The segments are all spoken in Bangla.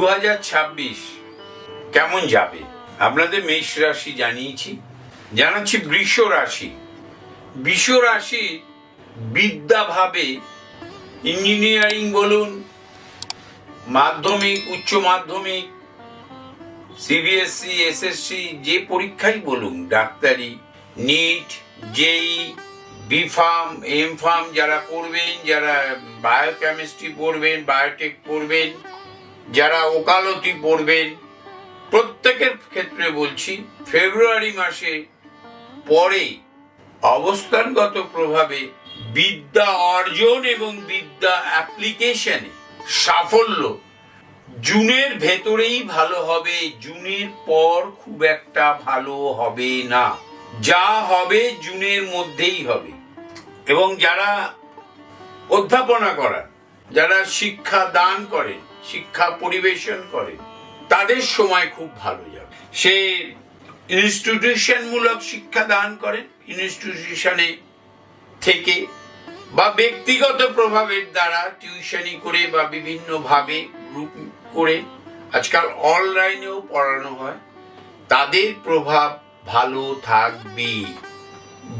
দু হাজার ছাব্বিশ। কেমন যাবে? আপনাদের মেষ রাশি জানিয়েছি। জানাচ্ছি বৃষ রাশি। বৃষ রাশি বিদ্যাভাবে ইঞ্জিনিয়ারিং বলুন, মাধ্যমিক, উচ্চ মাধ্যমিক, সিবিএসসি, এসএসসি, যে পরীক্ষাই বলুন, ডাক্তারি, NEET, JEE B pharm M pharm যারা পড়বেন যারা বায়োকেমিস্ট্রি পড়বেন, বায়োটেক পড়বেন যারা ওকালতি পড়বেন, প্রত্যেকের ক্ষেত্রে বলছি, ফেব্রুয়ারি মাসে পরে অবস্থানগত প্রভাবে বিদ্যা অর্জন এবং বিদ্যা অ্যাপ্লিকেশনে সাফল্য জুনের ভেতরেই ভালো হবে, জুনের পর খুব একটা ভালো হবে না। যা হবে জুনের মধ্যেই হবে। এবং যারা অধ্যাপনা করান যারা শিক্ষা দান করেন শিক্ষা পরিবেশন করে, তাদের সময় খুব ভালো যাবে। সে ইনস্টিটিউশনমূলক শিক্ষা দান করেন ইনস্টিটিউশনে থেকে বা ব্যক্তিগত প্রভাবের দ্বারা টিউশনি করে বা বিভিন্নভাবে গ্রুপ করে, আজকাল অনলাইনেও পড়ানো হয়। তাদের প্রভাব ভালো থাকবে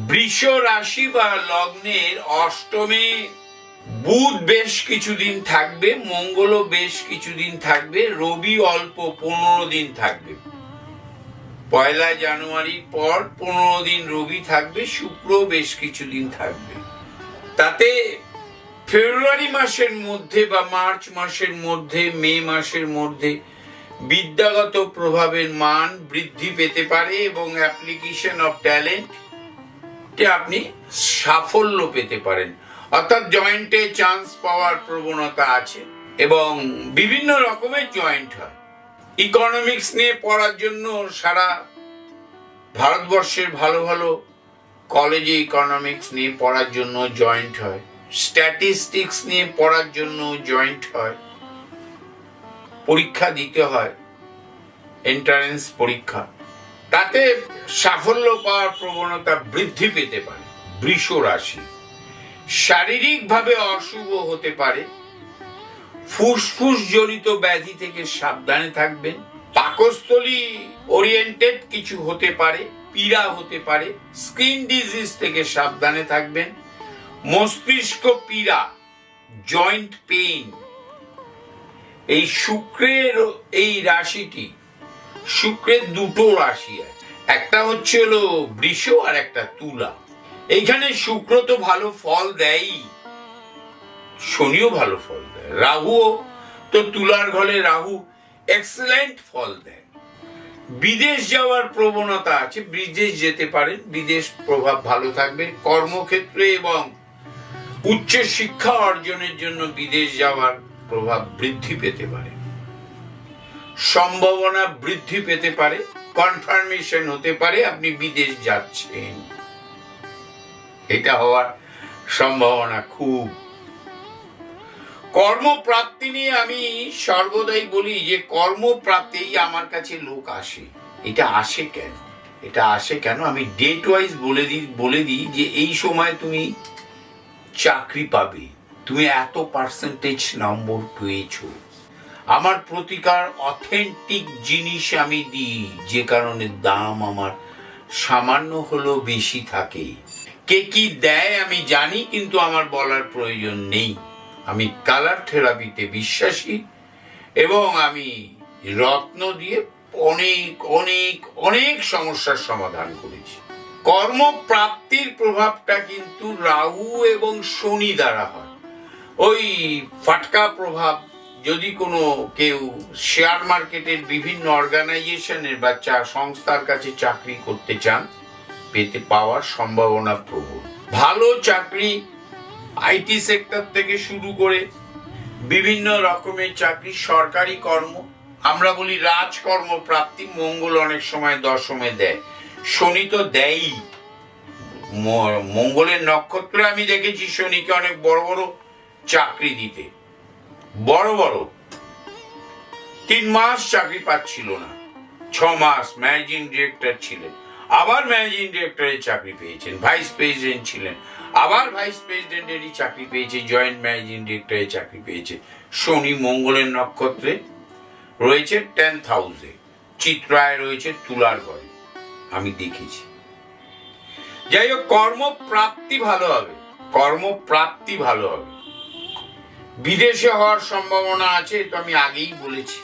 বৃষ রাশি বা লগ্নের অষ্টমে বুধ বেশ কিছুদিন থাকবে, মঙ্গলও বেশ কিছুদিন থাকবে, রবি অল্প পনেরো দিন থাকবে। পয়লা জানুয়ারির পর পনেরো দিন রবি থাকবে, শুক্র বেশ কিছুদিন থাকবে। তাতে ফেব্রুয়ারি মাসের মধ্যে বা মার্চ মাসের মধ্যে, মে মাসের মধ্যে বিদ্যাগত প্রভাবের মান বৃদ্ধি পেতে পারে এবং অ্যাপ্লিকেশন অফ ট্যালেন্ট আপনি সাফল্য পেতে পারেন। অর্থাৎ জয়েন্টে চান্স পাওয়ার প্রবণতা আছে এবং বিভিন্ন রকমের জয়েন্ট হয়। ইকোনমিক্স নিয়ে পড়ার জন্য সারা ভারতবর্ষের ভালো ভালো কলেজে ইকোনমিক্স নিয়ে পড়ার জন্য জয়েন্ট হয়। স্ট্যাটিস্টিক্স নিয়ে পড়ার জন্য জয়েন্ট হয়। পরীক্ষা দিতে হয়। এন্ট্রান্স পরীক্ষা। তাতে সাফল্য পাওয়ার প্রবণতা বৃদ্ধি পেতে পারে। বৃষ রাশি। শারীরিকভাবে অশুভ হতে পারে। ফুসফুস জনিত ব্যাধি থেকে সাবধানে থাকবেন। পাকস্থলী ওরিয়েন্টেড কিছু হতে পারে, পীড়া হতে পারে। স্কিন ডিজিজ থেকে সাবধানে থাকবেন। মস্তিষ্ক পীড়া, জয়েন্ট পেইন। এই শুক্রের এই রাশিটি, শুক্রের দুটো রাশি আছে। একটা হচ্ছে হলো বৃষ আর একটা তুলা। এইখানে শুক্র তো ভালো ফল দেয়ই। শনিও ভালো ফল দেয়। রাহুও, তো তুলার ঘরে রাহু এক্সেলেন্ট ফল দেয়। বিদেশ যাওয়ার প্রবণতা আছে, বিদেশ যেতে পারেন, বিদেশ প্রভাব ভালো থাকবে। কর্মক্ষেত্রে এবং উচ্চ শিক্ষা অর্জনের জন্য বিদেশ যাওয়ার প্রভাব বৃদ্ধি পেতে পারে। সম্ভাবনা বৃদ্ধি পেতে পারে কনফার্মেশন হতে পারে, আপনি বিদেশ যাচ্ছেন। এটা হওয়ার সম্ভাবনা খুব। কর্মপ্রাপ্তি নিয়ে আমি সর্বদাই বলি যে কর্মপ্রাপ্তিই আমার কাছে লোক আসে। এটা আসে কেন? এটা আসে কেন? আমি ডেট ওয়াইজ বলে দিই বলে দিই যে এই সময় তুমি চাকরি পাবে। তুমি এত পার্সেন্টেজ নম্বর পেয়েছ। আমার প্রতিকার অথেন্টিক জিনিস আমি দিই। যে কারণে দাম আমার সামান্য হলেও বেশি থাকে। কে কি দেয় আমি জানি, কিন্তু আমার বলার প্রয়োজন নেই। আমি কালার থেরাপিতে বিশ্বাসী এবং আমি রত্ন দিয়ে অনেক অনেক অনেক সমস্যার সমাধান করেছি। কর্মপ্রাপ্তির প্রভাবটা কিন্তু রাহু এবং শনি দ্বারা হয়। ওই ফাটকা প্রভাব, যদি কোনো কেউ শেয়ার মার্কেটের বিভিন্ন অর্গানাইজেশনের বা সংস্থার কাছে চাকরি করতে চান পেতে পাওয়ার সম্ভাবনা প্রবল। ভালো চাকরি আইটি সেক্টর থেকে শুরু করে বিভিন্ন রকমের চাকরি, সরকারি কর্ম, আমরা বলি রাজকর্ম প্রাপ্তি মঙ্গল অনেক সময় দশমে দেয়। শনি তো দেয়ই। মঙ্গলের নক্ষত্রে আমি দেখেছি শনিকে অনেক বড় বড় চাকরি দিতে। বড় বড়। তিন মাস চাকরি পাচ্ছিল না। ছ মাস ম্যানেজিং ডিরেক্টর ছিলেন। আবার ম্যানেজিং ডিরেক্টরের চাকরি পেয়েছেন, ভাইস প্রেসিডেন্ট ছিলেন, আবার ভাইস প্রেসিডেন্টেরই চাকরি পেয়েছে, জয়েন্ট ম্যানেজিং ডিরেক্টরের চাকরি পেয়েছে। শনি মঙ্গলের নক্ষত্রে রয়েছে টেন্থ হাউসে, চিত্রায় রয়েছে তুলার ঘরে, আমি দেখেছি। যাই হোক, কর্মপ্রাপ্তি ভালো হবে, কর্মপ্রাপ্তি ভালো হবে। বিদেশে হওয়ার সম্ভাবনা আছে, তো আমি আগেই বলেছি।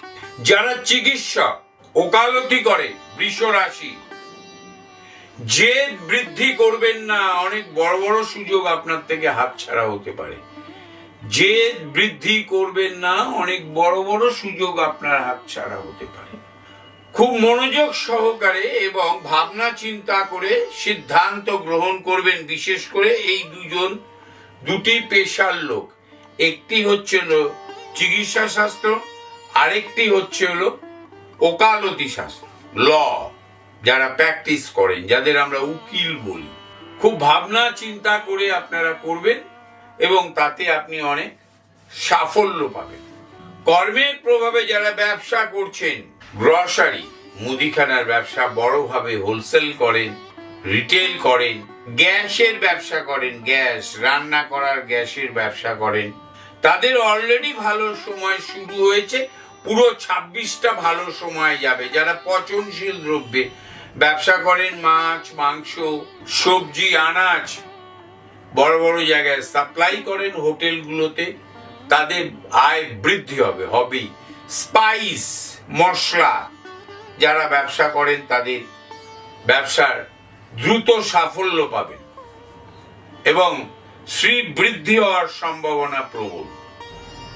যারা চিকিৎসক, ওকালতি করে বৃষ রাশি যে বৃদ্ধি করবেন না, অনেক বড় বড় সুযোগ আপনার থেকে হাতছাড়া হতে পারে। যে বৃদ্ধি করবেন না, অনেক বড় বড় সুযোগ আপনার হাতছাড়া হতে পারে। খুব মনোযোগ সহকারে এবং ভাবনা চিন্তা করে সিদ্ধান্ত গ্রহণ করবেন, বিশেষ করে এই দুজন, দুটি পেশার লোক। একটি হচ্ছে চিকিৎসা শাস্ত্র আরেকটি হচ্ছে হলো ওকালতি শাস্ত্র ল। যারা প্র্যাকটিস করেন, যাদের আমরা উকিল বলি, খুব ভাবনা চিন্তা করে আপনারা করবেন এবং তাতে আপনি অনেক সাফল্য পাবেন। কর্মের প্রভাবে যারা ব্যবসা করছেন গ্রসারি মুদিখানার ব্যবসা বড়ভাবে হোলসেল করেন রিটেল করেন, গ্যাসের ব্যবসা করেন, গ্যাস, রান্না করার গ্যাসের ব্যবসা করেন, তাদের অলরেডি ভালো সময় শুরু হয়েছে, পুরো ছাব্বিশটা ভালো সময় যাবে। যারা পচনশীল দ্রব্যে ব্যবসা করেন মাছ, মাংস, সবজি, আনাজ, বড় বড় জায়গায় সাপ্লাই করেন হোটেলগুলোতে, তাদের আয় বৃদ্ধি হবে হবেই স্পাইস মশলা, যারা ব্যবসা করেন, তাদের ব্যবসার দ্রুত সাফল্য পাবেন। এবং শ্রী বৃদ্ধি হওয়ার সম্ভাবনা প্রবল।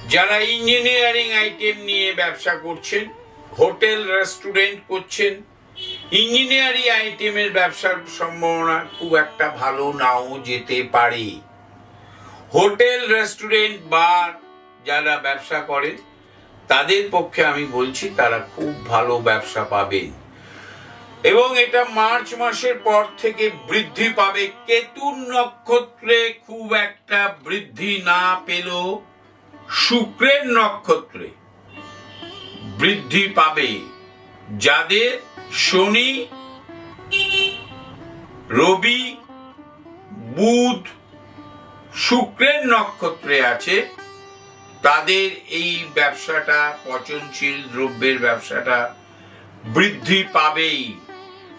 যারা ইঞ্জিনিয়ারিং আইটেম নিয়ে ব্যবসা করছেন, হোটেল রেস্টুরেন্ট করছেন ইঞ্জিনিয়ারিং আইটেমের ব্যবসার সম্ভাবনা খুব একটা ভালো নাও যেতে পারে। হোটেল, রেস্টুরেন্ট, বার যারা ব্যবসা করেন তাদের পক্ষে আমি বলছি তারা খুব ভালো ব্যবসা পাবেন এবং এটা মার্চ মাসের পর থেকে বৃদ্ধি পাবে। কেতুর নক্ষত্রে খুব একটা বৃদ্ধি না পেলেও শুক্রের নক্ষত্রে বৃদ্ধি পাবে। যাদের শনি, রবি, বুধ, শুক্রের নক্ষত্রে আছে। তাদের এই ব্যবসাটা, পচনশীল দ্রব্যের ব্যবসাটা বৃদ্ধি পাবেই।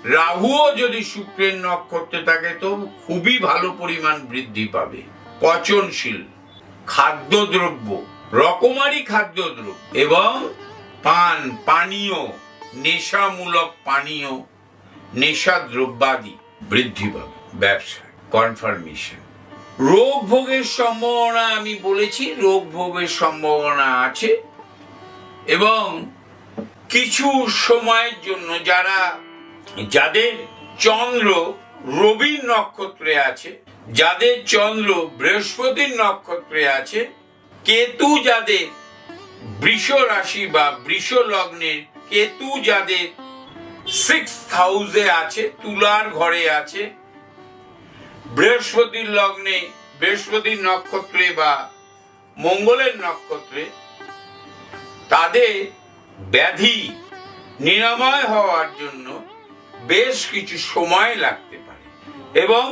রাহুও যদি শুক্রের নক্ষত্রে থাকে, তো খুবই ভালো পরিমাণ বৃদ্ধি পাবে। পচনশীল খাদ্যদ্রব্য, রকমারি খাদ্যদ্রব্য এবং পান, পানীয় নেশামূলক পানীয় নেশা দ্রব্যাদি বৃদ্ধি পাবে। ব্যবসা কনফার্মেশন রোগ ভোগের সম্ভাবনা আমি বলেছি রোগ ভোগের সম্ভাবনা আছে। এবং কিছু সময়ের জন্য যারা, যাদের চন্দ্র রবির নক্ষত্রে আছে, যাদের চন্দ্র বৃহস্পতির নক্ষত্রে আছে, কেতু যাদের বৃষ রাশি বা বৃষ লগ্নের কেতু যাদের সিক্স হাউসে আছে, তুলার ঘরে আছে। বৃহস্পতির লগ্নে, বৃহস্পতির নক্ষত্রে বা মঙ্গলের নক্ষত্রে তাদের ব্যাধি নিরাময় হওয়ার জন্য বেশ কিছু সময় লাগতে পারে এবং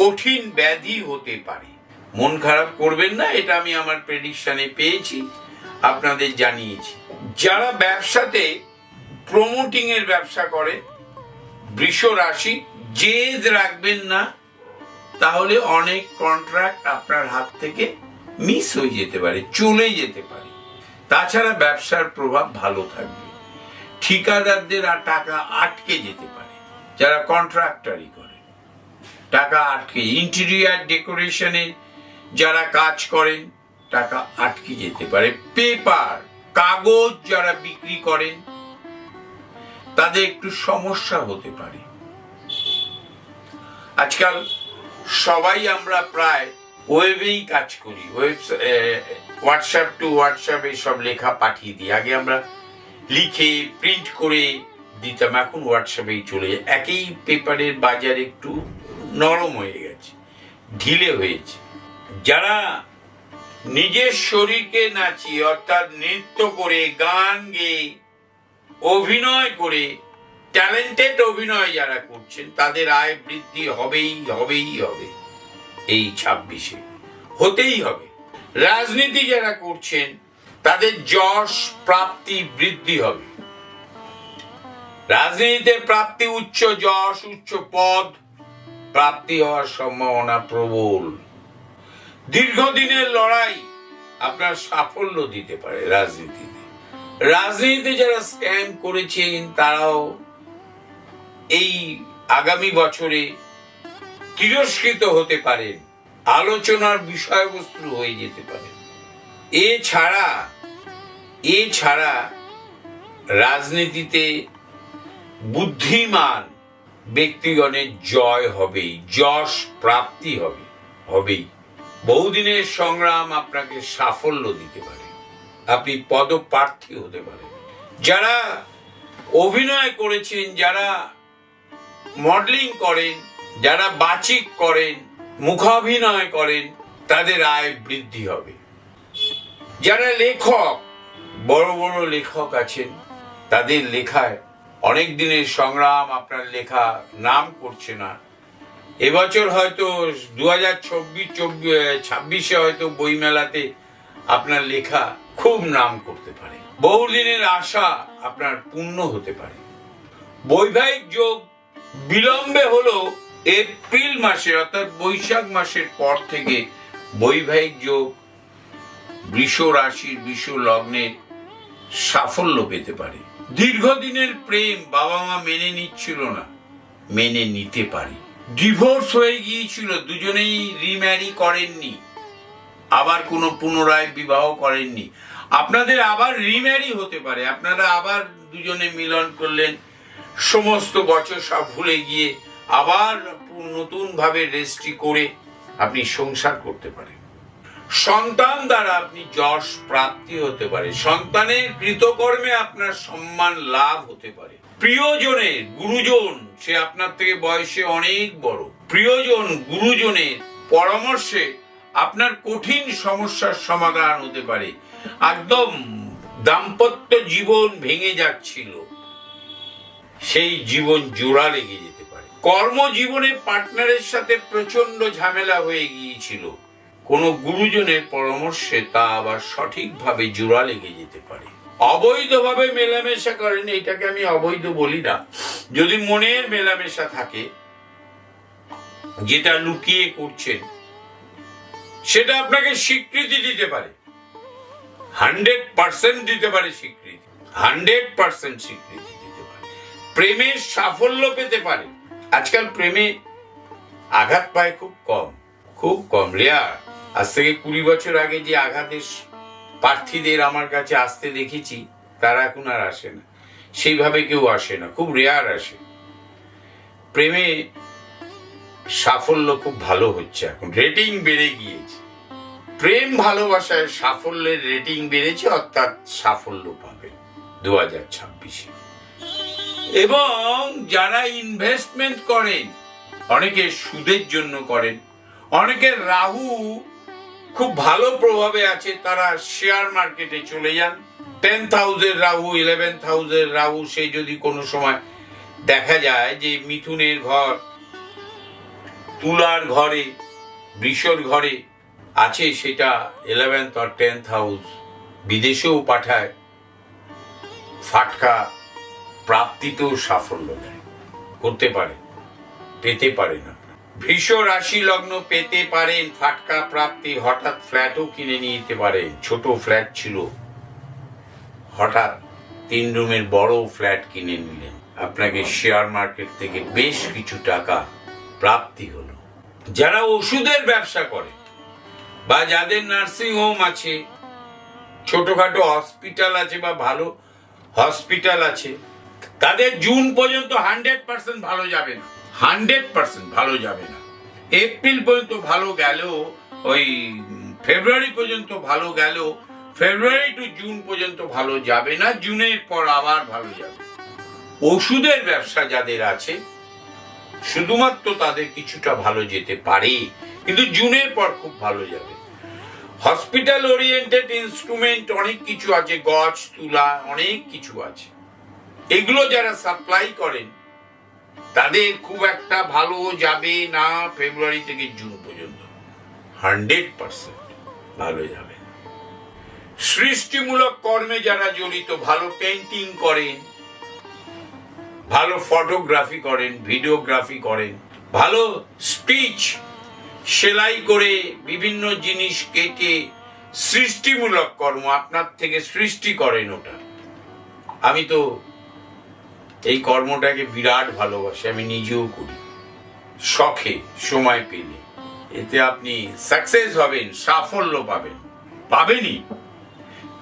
কঠিন ব্যাধি হতে পারে। মন খারাপ করবেন না, এটা আমি আমার প্রেডিকশনে পেয়েছি, আপনাদের জানিয়েছি। যারা ব্যবসাতে প্রমোটিং এর ব্যবসা করে, বৃষ রাশি, জেদ রাখবেন না, তাহলে অনেক কন্ট্রাক্ট আপনার হাত থেকে মিস হয়ে যেতে পারে, চলে যেতে পারে। তাছাড়া ব্যবসার প্রভাব ভালো থাকবে। ঠিকাদারদের আর টাকা আটকে যেতে পারে, যারা কন্ট্রাক্টারি করে। টাকা আটকে ইন্টেরিয়ার ডেকোরেশনে যারা কাজ করেন, টাকা আটকে যেতে পারে। পেপার, কাগজ যারা বিক্রি করেন তাদের একটু সমস্যা হতে পারে। আজকাল সবাই আমরা প্রায় ওয়েবেই কাজ করি। ওয়েব হোয়াটসঅ্যাপ টু হোয়াটসঅ্যাপ সব লেখা পাঠিয়ে দিই। আগে আমরা লিখে, প্রিন্ট করে দিতাম। এখন হোয়াটসঅ্যাপেই চলে যায়। একই পেপারের বাজার একটু নরম হয়ে গেছে, ঢিলে হয়েছে। যারা নিজের শরীরকে নাচিয়ে, অর্থাৎ নৃত্য করে, গান গেয়ে অভিনয় করে ট্যালেন্টেড অভিনয় যারা করছেন, তাদের আয় বৃদ্ধি হবেই হবেই, হবে। এই ছাব্বিশে। হতেই হবে। রাজনীতি যারা করছেন, তাদের যশ প্রাপ্তি বৃদ্ধি হবে। রাজনীতিতে প্রাপ্তি উচ্চ যশ, উচ্চ পদ প্রাপ্তি হওয়ার সম্ভাবনা প্রবল। দীর্ঘদিনের লড়াই আপনার সাফল্য দিতে পারে রাজনীতিতে। রাজনীতিতে যারা স্ক্যাম করেছেন, তারাও এই আগামী বছরে তিরস্কৃত হতে পারেন আলোচনার বিষয়বস্তু হয়ে যেতে পারে। এছাড়া এছাড়া রাজনীতিতে বুদ্ধিমান ব্যক্তিগণের জয় হবেই, যশ প্রাপ্তি হবে, হবেই। বহুদিনের সংগ্রাম আপনাকে সাফল্য দিতে পারে। আপনি পদপ্রার্থী হতে পারেন। যারা অভিনয় করেছেন, যারা মডেলিং করেন, যারা বাচিক করেন, মুখাভিনয় করেন, তাদের আয় বৃদ্ধি হবে। যারা লেখক, বড় বড় লেখক আছেন, তাদের লেখায় অনেক দিনের সংগ্রাম, আপনার লেখা নাম করছে না। এবছর হয়তো দু হাজার চব্বিশ, ছাব্বিশে হয়তো বইমেলাতে আপনার লেখা খুব নাম করতে পারে। বহুদিনের আশা আপনার পূর্ণ হতে পারে। বৈবাহিক যোগ বিলম্বে হলো এপ্রিল মাসে অর্থাৎ বৈশাখ মাসের পর থেকে বৈবাহিক যোগ বৃষ রাশির বৃষ লগ্নের সাফল্য পেতে পারে। দীর্ঘদিনের প্রেম বাবা মা মেনে নিচ্ছিল না, মেনে নিতে পারে। ডিভোর্স হয়ে গিয়েছিল, দুজনেই রিম্যারি করেননি। আবার কোনো পুনরায় বিবাহ করেননি। আপনাদের আবার রিম্যারি হতে পারে। আপনারা আবার দুজনে মিলন করলেন। সমস্ত বছর সব ভুলে গিয়ে আবার নতুন ভাবে রেজিস্ট্রি করে আপনি সংসার করতে পারেন। সন্তান দ্বারা আপনি যশ প্রাপ্তি হতে পারে। সন্তানের কৃতকর্মে আপনার সম্মান লাভ হতে পারে। প্রিয়জনের, গুরুজন, সে আপনার থেকে বয়সে অনেক বড়। প্রিয়জন, গুরুজনের পরামর্শে আপনার কঠিন সমস্যার সমাধান হতে পারে। একদম দাম্পত্য জীবন ভেঙে যাচ্ছিল। সেই জীবন জোড়া লেগে যেতে পারে। কর্মজীবনে পার্টনারের সাথে প্রচণ্ড ঝামেলা হয়ে গিয়েছিল। কোনো গুরুজনের পরামর্শে তা আবার সঠিকভাবে জোড়া লেগে যেতে পারে। অবৈধভাবে মেলামেশা করেন, এটাকে আমি অবৈধ বলি না। যদি মনের মেলামেশা থাকে, যেটা লুকিয়ে করছেন সেটা আপনাকে স্বীকৃতি দিতে পারে। হান্ড্রেড পার্সেন্ট দিতে পারে স্বীকৃতি। হান্ড্রেড পার্সেন্ট স্বীকৃতি দিতে পারে। প্রেমের সাফল্য পেতে পারে। আজকাল প্রেমে আঘাত পায় খুব কম। খুব কম। রেয়ার আজ থেকে কুড়ি বছর আগে যে আঘাতের প্রার্থীদের আমার কাছে আসতে দেখেছি, তারা এখন আর আসে না। সেইভাবে কেউ আসে না। খুব রেয়ার আসে। প্রেমে সাফল্য খুব ভালো হচ্ছে এখন। রেটিং বেড়ে গিয়েছে। প্রেম ভালোবাসায় সাফল্যের রেটিং বেড়েছে, অর্থাৎ সাফল্য পাবে দু হাজার ছাব্বিশে। এবং যারা ইনভেস্টমেন্ট করেন, অনেকে সুদের জন্য করেন অনেকের রাহু খুব ভালো প্রভাবে আছে, তারা শেয়ার মার্কেটে চলে যান। Ten thousand Rahu eleven thousand Rahu, সে যদি কোনো সময় দেখা যায় যে মিথুনের ঘর তুলার ঘরে, বৃষর ঘরে আছে সেটা ইলেভেন্থ আর টেন্থ হাউস বিদেশেও পাঠায়। ফাটকা প্রাপ্তিতেও সাফল্য দেয়। করতে পারে, পেতে পারে না। বৃষ রাশি লগ্ন পেতে পারেন ফাটকা প্রাপ্তি হঠাৎ ফ্ল্যাটও কিনে নিতে পারেন ছোট ফ্ল্যাট ছিল। হঠাৎ তিন রুমের বড় ফ্ল্যাট কিনে নিলেন। আপনাকে শেয়ার মার্কেট থেকে বেশ কিছু টাকা প্রাপ্তি হলো। যারা ওষুধের ব্যবসা করে বা যাদের নার্সিং হোম আছে, ছোটখাটো হসপিটাল আছে বা ভালো হসপিটাল আছে, তাদের জুন পর্যন্ত হান্ড্রেড পার্সেন্ট ভালো যাবে না। হান্ড্রেড পার্সেন্ট ভালো যাবে না। এপ্রিল পর্যন্ত ভালো গেলেও, ওই ফেব্রুয়ারি পর্যন্ত ভালো গেলেও, ফেব্রুয়ারি টু জুন পর্যন্ত ভালো যাবে না, জুনের পর আবার ভালো যাবে। ওষুধের ব্যবসা যাদের আছে শুধুমাত্র তাদের কিছুটা ভালো যেতে পারে, কিন্তু জুনের পর খুব ভালো যাবে। হসপিটাল ওরিয়েন্টেড ইনস্ট্রুমেন্ট অনেক কিছু আছে, গছ, তুলা, অনেক কিছু আছে। এগুলো যারা সাপ্লাই করেন, তাদের খুব একটা ভালো যাবে না ফেব্রুয়ারি থেকে জুন পর্যন্ত। হান্ড্রেড পার্সেন্ট ভালো যাবে। সৃষ্টিমূলক কর্মে যারা জড়িত, ভালো পেন্টিং করেন ভালো ফটোগ্রাফি করেন ভিডিওগ্রাফি করেন, ভালো স্পিচ সেলাই করে বিভিন্ন জিনিস কেটে সৃষ্টিমূলক কর্ম, আপনার থেকে সৃষ্টি করেন ওটা। আমি তো এই কর্মটাকে বিরাট ভালোবাসি, আমি নিজেও করি। শখে সময় পেলে। এতে আপনি সাকসেস হবেন, সাফল্য পাবেন। পাবেনই।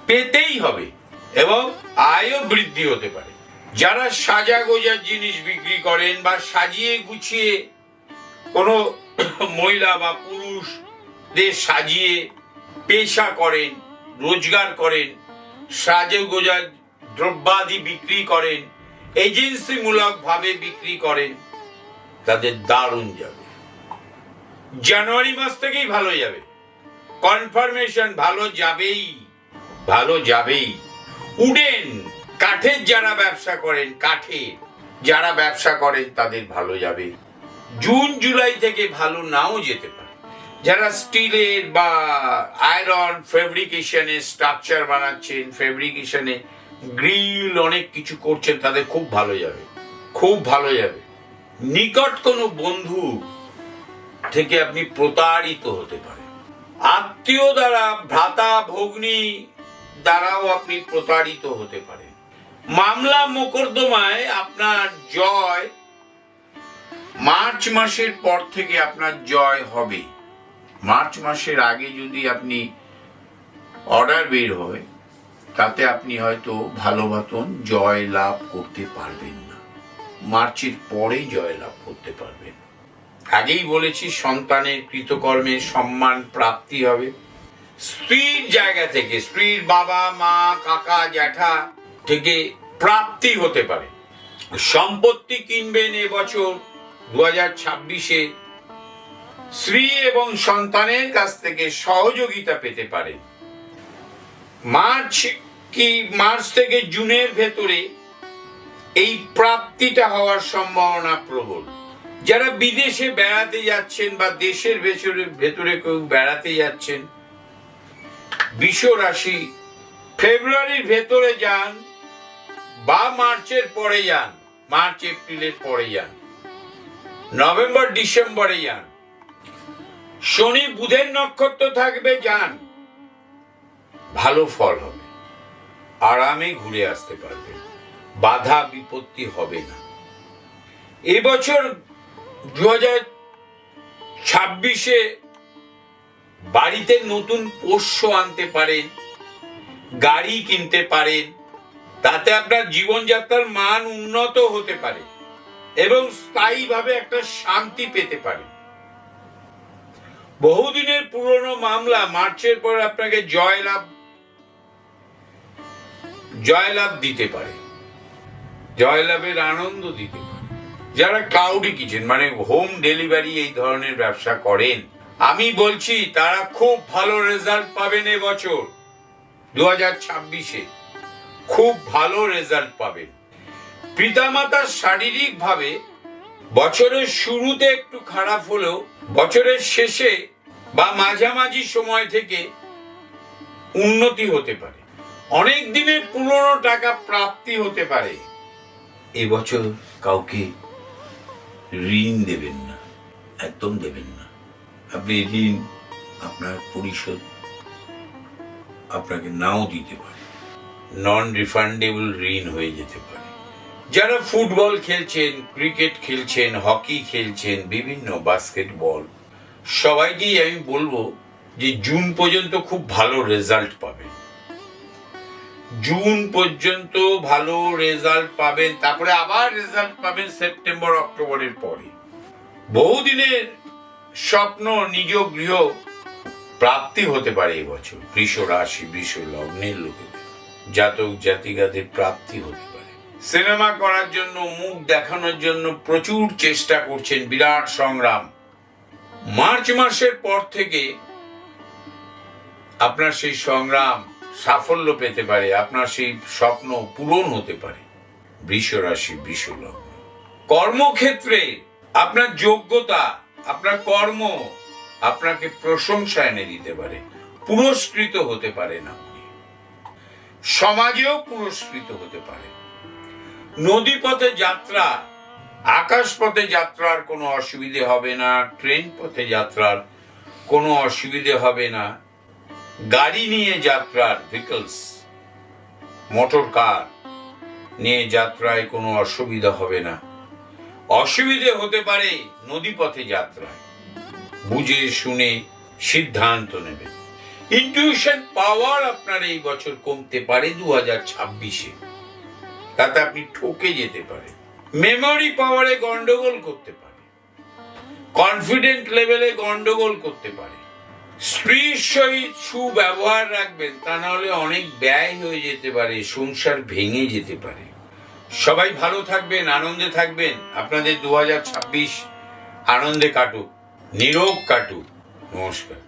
পেতেই হবে এবং আয়ও বৃদ্ধি হতে পারে। যারা সাজা গোজার জিনিস বিক্রি করেন বা সাজিয়ে গুছিয়ে কোনো মহিলা বা পুরুষদের সাজিয়ে পেশা করেন, রোজগার করেন, সাজে গোজার দ্রব্যাদি বিক্রি করেন এজেন্সিমূলক ভাবে বিক্রি করেন, তাদের দারুণ যাবে। জানুয়ারি মাস থেকেই ভালো যাবে। কনফার্মেশন ভালো যাবেই ভালো যাবেই। উডেন কাঠের যারা ব্যবসা করেন, কাঠের যারা ব্যবসা করেন, তাদের ভালো যাবে। জুন, জুলাই থেকে ভালো নাও যেতে পারে। যারা স্টিলের বা আয়রন, ফেব্রিকেশনে স্ট্রাকচার বানাচ্ছেন, ফেব্রিকেশনে গ্রিল অনেক কিছু করছেন, তাদের খুব ভালো যাবে। খুব ভালো যাবে। নিকট কোনো বন্ধু থেকে আপনি প্রতারিত হতে পারেন। আত্মীয় দ্বারা, ভ্রাতা, ভগ্নী দ্বারাও আপনি প্রতারিত হতে পারেন। মামলা মোকদ্দমায় আপনার জয় মার্চ মাসের পর থেকে আপনার জয় হবে। মার্চ মাসের আগে যদি আপনি অর্ডার বের হয়, তাতে আপনি হয়তো ভালো মতন জয় লাভ করতে পারবেন না। মার্চের পরে জয় লাভ করতে পারবেন। আগেই বলেছি, সন্তানের কৃতকর্মে সম্মান প্রাপ্তি হবে। স্ত্রীর জায়গা থেকে, স্ত্রীর বাবা, মা, কাকা, জ্যাঠা থেকে প্রাপ্তি হতে পারে। সম্পত্তি কিনবেন এবছর দু হাজার ছাব্বিশে। স্ত্রী এবং সন্তানের কাছ থেকে সহযোগিতা পেতে পারেন মার্চ কি, মার্চ থেকে জুনের ভেতরে এই প্রাপ্তিটা হওয়ার সম্ভাবনা প্রবল। যারা বিদেশে বেড়াতে যাচ্ছেন বা দেশের ভেতরে ভেতরে কেউ বেড়াতে যাচ্ছেন বিষ রাশি ফেব্রুয়ারির ভেতরে যান বা মার্চের পরে যান, মার্চ, এপ্রিলের পরে যান, নভেম্বর, ডিসেম্বরে যান, শনি, বুধের নক্ষত্র থাকবে, যান। ভালো ফল হবে, আরামে ঘুরে আসতে পারবেন, বাধা বিপত্তি হবে না। এবছর দু হাজার ছাব্বিশে বাড়িতে নতুন পোষ্য আনতে পারেন, গাড়ি কিনতে পারেন তাতে আপনার জীবনযাত্রার মান উন্নত হতে পারে এবং স্থায়ীভাবে একটা শান্তি পেতে পারে। বহুদিনের পুরনো মামলা মার্চের পর আপনাকে জয়লাভ জয়লাভ দিতে পারে। জয়লাভের আনন্দ দিতে পারে। যারা ক্লাউডি কিচেন মানে হোম ডেলিভারি এই ধরনের ব্যবসা করেন, আমি বলছি তারা খুব ভালো রেজাল্ট পাবেন এবছর দু হাজার ছাব্বিশে। খুব ভালো রেজাল্ট পাবেন পিতামাতার শারীরিক ভাবে বছরের শুরুতে একটু খারাপ হলেও, বছরের শেষে বা মাঝামাঝি সময় থেকে উন্নতি হতে পারে। অনেক দিনের পুরনো টাকা প্রাপ্তি হতে পারে। এবছর কাউকে ঋণ দেবেন না, একদম দেবেন না। আপনি ঋণ আপনার পরিশোধ আপনাকে নাও দিতে পারে। নন রিফান্ডেবল ঋণ হয়ে যেতে পারে। যারা ফুটবল খেলছেন, ক্রিকেট খেলছেন, হকি খেলছেন, বিভিন্ন বাস্কেটবল সবাইকেই আমি বলব যে জুন পর্যন্ত খুব ভালো রেজাল্ট পাবেন। জুন পর্যন্ত ভালো রেজাল্ট পাবেন, তারপরে আবার রেজাল্ট পাবেন সেপ্টেম্বর, অক্টোবরের পরে। বহুদিনের স্বপ্ন, নিজ গৃহ প্রাপ্তি হতে পারে এবছর বৃষ রাশি বৃষ লগ্নের লোকেদের। জাতক জাতিকাদের প্রাপ্তি হতে পারে। সিনেমা করার জন্য, মুখ দেখানোর জন্য প্রচুর চেষ্টা করছেন বিরাট সংগ্রাম। মার্চ মাসের পর থেকে আপনার সেই সংগ্রাম সাফল্য পেতে পারে, আপনার সেই স্বপ্ন পূরণ হতে পারে। বৃষ রাশি বৃষ লগ্ন কর্মক্ষেত্রে আপনার যোগ্যতা, আপনার কর্ম আপনাকে প্রশংসা এনে দিতে পারে, পুরস্কৃত হতে পারে আপনি সমাজেও পুরস্কৃত হতে পারে। নদীপথে যাত্রা আকাশ পথে যাত্রার কোনো অসুবিধে হবে না ট্রেন পথে যাত্রার কোনো অসুবিধে হবে না। গাড়ি নিয়ে যাত্রার ভেহিকলস মোটর কার নিয়ে যাত্রায় কোনো অসুবিধা হবে না। অসুবিধে হতে পারে নদীপথে যাত্রায়। বুঝে শুনে সিদ্ধান্ত নেবে। ইনটিউশন পাওয়ার আপনার এই বছর কমতে পারে দু হাজার ছাব্বিশে। তাতে আপনি ঠকে যেতে পারে মেমোরি পাওয়ারে গন্ডগোল করতে পারে। কনফিডেন্ট লেভেলে গন্ডগোল করতে পারে। স্ত্রীর সহিত সুব্যবহার রাখবেন, তা নাহলে অনেক ব্যয় হয়ে যেতে পারে, সংসার ভেঙে যেতে পারে। সবাই ভালো থাকবেন, আনন্দে থাকবেন। আপনাদের দু হাজার ছাব্বিশ আনন্দে কাটুক নিরোগ কাটুক। নমস্কার।